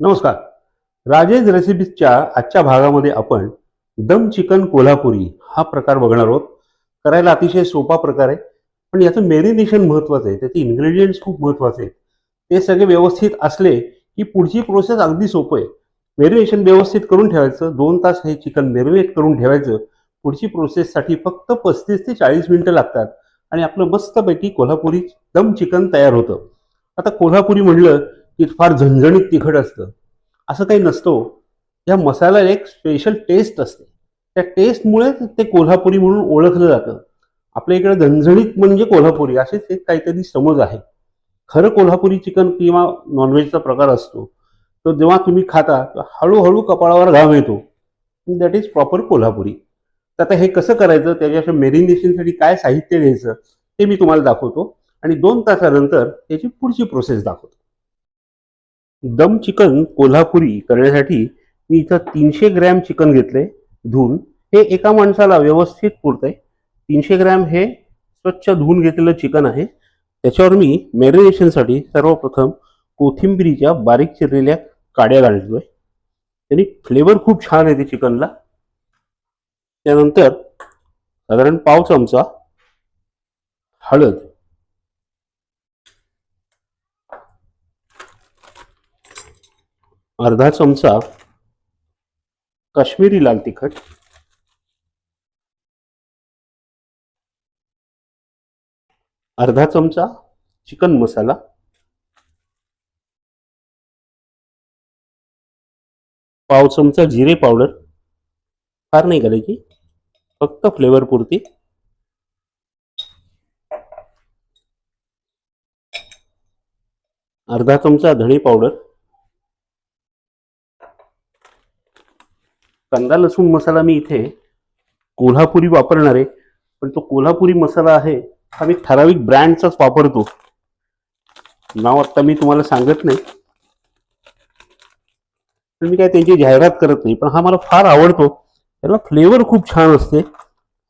नमस्कार. राजेश रेसिपीजच्या आजच्या भागामध्ये आपण दम चिकन कोल्हापुरी हा प्रकार बघणार आहोत. करायला अतिशय सोपा प्रकार आहे. पण याचं मेरिनेशन महत्वाचं आहे. त्याचे इन्ग्रेडियंट्स खूप महत्त्वाचे आहेत. ते सगळे व्यवस्थित असले की पुढची प्रोसेस अगदी सोपं आहे. मेरिनेशन व्यवस्थित करून ठेवायचं. दोन तास हे चिकन मेरिनेट करून ठेवायचं. पुढची प्रोसेससाठी फक्त पस्तीस ते चाळीस मिनिटं लागतात. आणि आपलं मस्तपैकी कोल्हापुरी दम चिकन तयार होतं. आता कोल्हापुरी म्हणलं की फार झणझणीत तिखट असतं. असं काही नसतो हो. या मसाल्याला एक स्पेशल टेस्ट असते. त्या टेस्टमुळे ते कोल्हापुरी म्हणून ओळखलं जातं. आपल्या इकडे झणझणीत म्हणजे कोल्हापुरी असेच एक काहीतरी समज आहे. खरं कोल्हापुरी चिकन किंवा नॉनव्हेजचा प्रकार असतो. तो जेव्हा तुम्ही खाता हळूहळू कपाळावर घाम येतो. That is proper Kolhapuri. तर आता हे कसं करायचं? त्याच्या मेरिनेशनसाठी काय साहित्य घ्यायचं? ते मी तुम्हाला दाखवतो. आणि दोन तासानंतर त्याची पुढची प्रोसेस दाखवतो. दम चिकन कोल्हापुरी करण्यासाठी मी इथं तीनशे ग्रॅम चिकन घेतले धुवून. हे एका माणसाला व्यवस्थित पुरतंय. तीनशे ग्रॅम हे स्वच्छ धुवून घेतलेलं चिकन आहे. त्याच्यावर मी मॅरिनेशनसाठी सर्वप्रथम कोथिंबिरीच्या बारीक चिरलेल्या काड्या घालतो आहे त्यांनी फ्लेवर खूप छान येते चिकनला. त्यानंतर साधारण पाव चमचा हळद. अर्धा चमचा काश्मीरी लाल तिखट. अर्धा चमचा चिकन मसाला. पाव चमचा जिरे पावडर. फार नाही घालायची फक्त फ्लेवर पुरती. अर्धा चमचा धणे पावडर. कांदा लसूण मसाला मी इथे कोल्हापुरी वापरणार आहे. पण तो कोल्हापुरी मसाला आहे हा मी ठराविक ब्रँडचाच वापरतो. नाव आत्ता मी तुम्हाला सांगत नाही. पण मी काय त्यांची जाहिरात करत नाही पण हा मला फार आवडतो. त्याला फ्लेवर खूप छान असते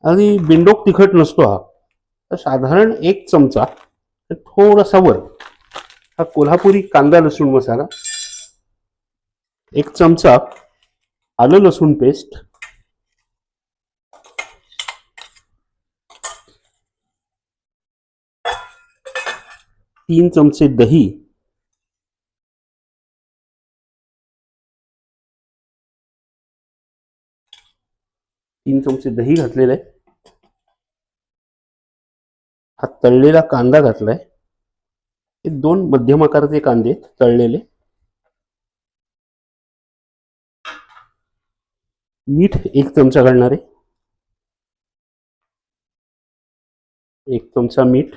आणि बिंडोक तिखट नसतो हा. तर साधारण एक चमचा थोडासा वर हा कोल्हापुरी कांदा लसूण मसाला एक चमचा आलं लसूण पेस्ट, तीन चमचे दही, तीन चमचे दही घातलेलं आहे. हा तळलेला कांदा घातलाय. हे दोन मध्यम आकाराचे कांदे तळलेले. मीठ एक चमचा घालणार. आहे एक चमचा मीठ.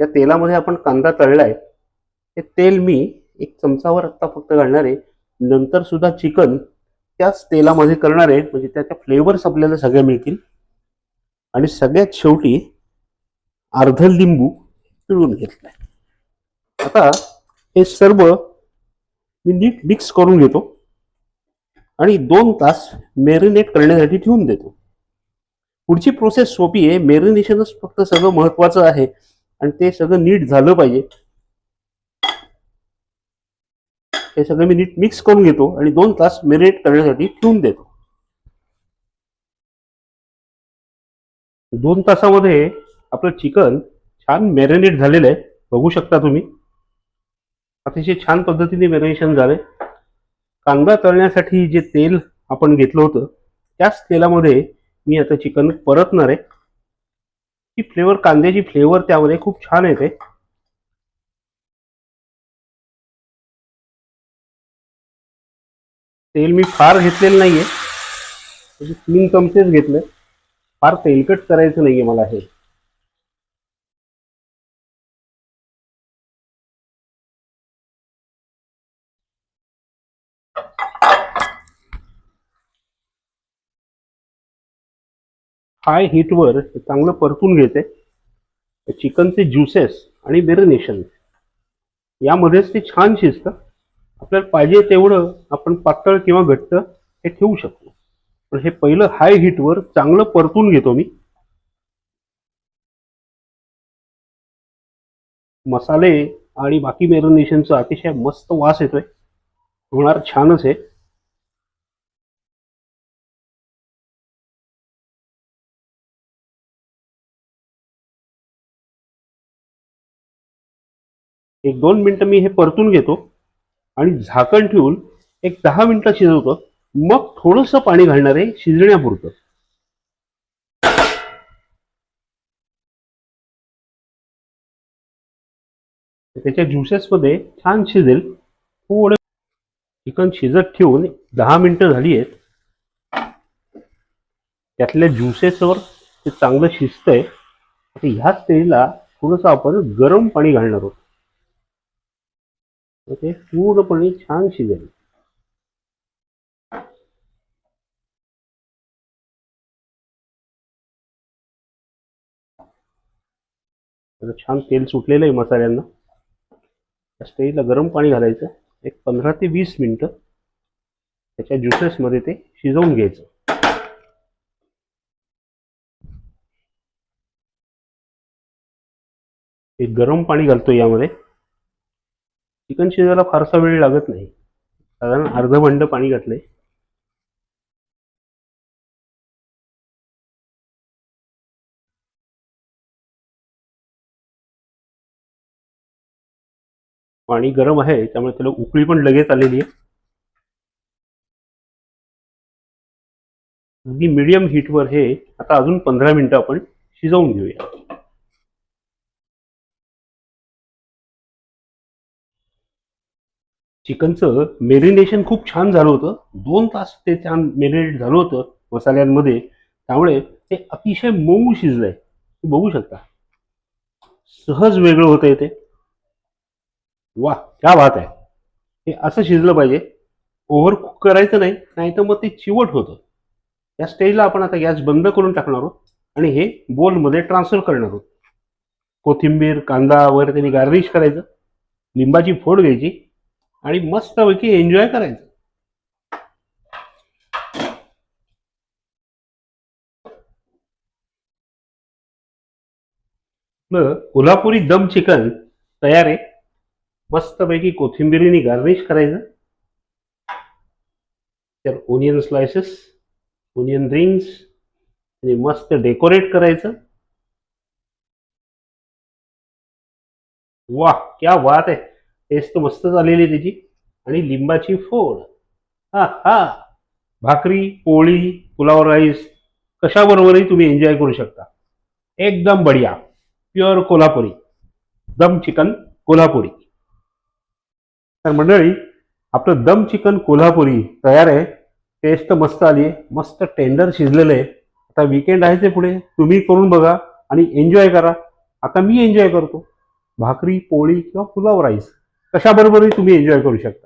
त्या तेलामध्ये आपण कांदा तळलाय. हे तेल मी एक चमचावर आत्ता फक्त घालणार. आहे नंतर सुद्धा चिकन त्याच तेलामध्ये करणार आहे म्हणजे त्याच्या फ्लेवर्स आपल्याला सगळ्या मिळतील. आणि सगळ्यात शेवटी अर्ध लिंबू पिळून घेतलाय. आता हे सर्व मी नीट मिक्स करून घेतो आणि दोन तास मेरिनेट करण्यासाठी ठेवून देतो. पुढची प्रोसेस सोपी आहे. मेरिनेशनच फक्त सगळं महत्वाचं आहे आणि ते सगळं नीट झालं पाहिजे. हे सगळं मी नीट मिक्स करून घेतो आणि दोन तास मेरिनेट करण्यासाठी ठेवून देतो. दोन तासामध्ये आपलं चिकन छान मॅरिनेट झालेलं आहे. बघू शकता तुम्ही. अतिशय छान पद्धतीने मॅरिनेशन झाले. कांदा तळण्यासाठी जे तेल आपण घेतलं होतं त्याच तेलामध्ये मी आता चिकन परतणार आहे. ती फ्लेवर कांद्याची फ्लेवर त्यामध्ये खूप छान येते. तेल मी फार घेतलेलं नाहीये. तीन चमचेच घेतले. फार तेलकट करायचं नाहीये मला हे. हाय हीटवर हे चांगलं परतून घेते. चिकनचे ज्युसेस आणि मेरिनेशन यामध्येच ते छान शिजतं. आपल्याला पाहिजे तेवढं आपण पातळ किंवा घट्ट हे ठेवू शकतो. पण हे पहिलं हाय हीटवर चांगलं परतून घेतो मी. मसाले आणि बाकी मेरिनेशनचा अतिशय मस्त वास येतोय. होणार छानच आहे एक दोन मिनटं मी हे परतून घेतो आणि झाकण ठेवून एक दहा मिनिटं शिजवतो. मग थोडंसं पाणी घालणार आहे शिजण्यापुरतं. त्याच्या ज्युसेसमध्ये छान शिजेल. थोडं चिकन शिजत ठेवून दहा मिनिटं झाली आहेत. त्यातल्या ज्युसेसवर ते चांगलं शिजतंय. ह्याच तेला थोडंसं आपण गरम पाणी घालणार आहोत. ते पूर्णपणे छान शिजेल. छान तेल सुटलेलं आहे मसाल्यांना. त्या स्टेजला गरम पाणी घालायचं. एक पंधरा ते वीस मिनटं त्याच्या ज्युसेसमध्ये ते शिजवून घ्यायचं. एक गरम पाणी घालतो यामध्ये. चिकन शिजायला फारसा वेळ लागत नाही. साधारण अर्ध भांड पाणी घातलंय. पाणी गरम आहे त्यामुळे त्याला उकळी पण लगेच आलेली आहे. अगदी मिडियम हीटवर हे आता अजून पंधरा मिनटं आपण शिजवून घेऊया. चिकनचं मेरिनेशन खूप छान झालं होतं. दोन तास ते छान मेरिनेट झालं होतं मसाल्यांमध्ये. त्यामुळे ते अतिशय मऊ शिजलंय. तुम्ही बघू शकता. सहज वेगळं होतं ते वा क्या बात आहे. हे असं शिजलं पाहिजे. ओव्हर कुक करायचं नाही नाही तर मग ते चिवट होतं. या स्टेजला आपण आता गॅस बंद करून टाकणार आहोत आणि हे बोलमध्ये ट्रान्सफर करणार आहोत. कोथिंबीर कांदा वगैरे त्यांनी गार्निश करायचं. लिंबाची फोड घ्यायची. आणि मस्तपैकी एन्जॉय करायचं. कोल्हापुरी दम चिकन तयार आहे. मस्तपैकी कोथिंबिरीने गार्निश करायचं. तर ओनियन स्लायसेस ओनियन रिंग्स आणि मस्त डेकोरेट करायचं. वा क्या बात आहे. टेस्ट मस्त झालेली आहे त्याची. आणि लिंबाची फोड. हा हा. भाकरी पोळी पुलाव राईस कशाबरोबरही तुम्ही एन्जॉय करू शकता. एकदम बढिया. प्युअर कोल्हापुरी. दम चिकन कोल्हापुरी. तर मंडळी आपलं दम चिकन कोल्हापुरी तयार आहे. टेस्ट मस्त आली आहे. मस्त टेंडर शिजलेलं आहे. आता विकेंड आहे ते पुढे. तुम्ही करून बघा आणि एन्जॉय करा. आता मी एन्जॉय करतो. भाकरी पोळी किंवा पुलाव राईस. कशाबरोबरही तुम्ही एन्जॉय करू शकता.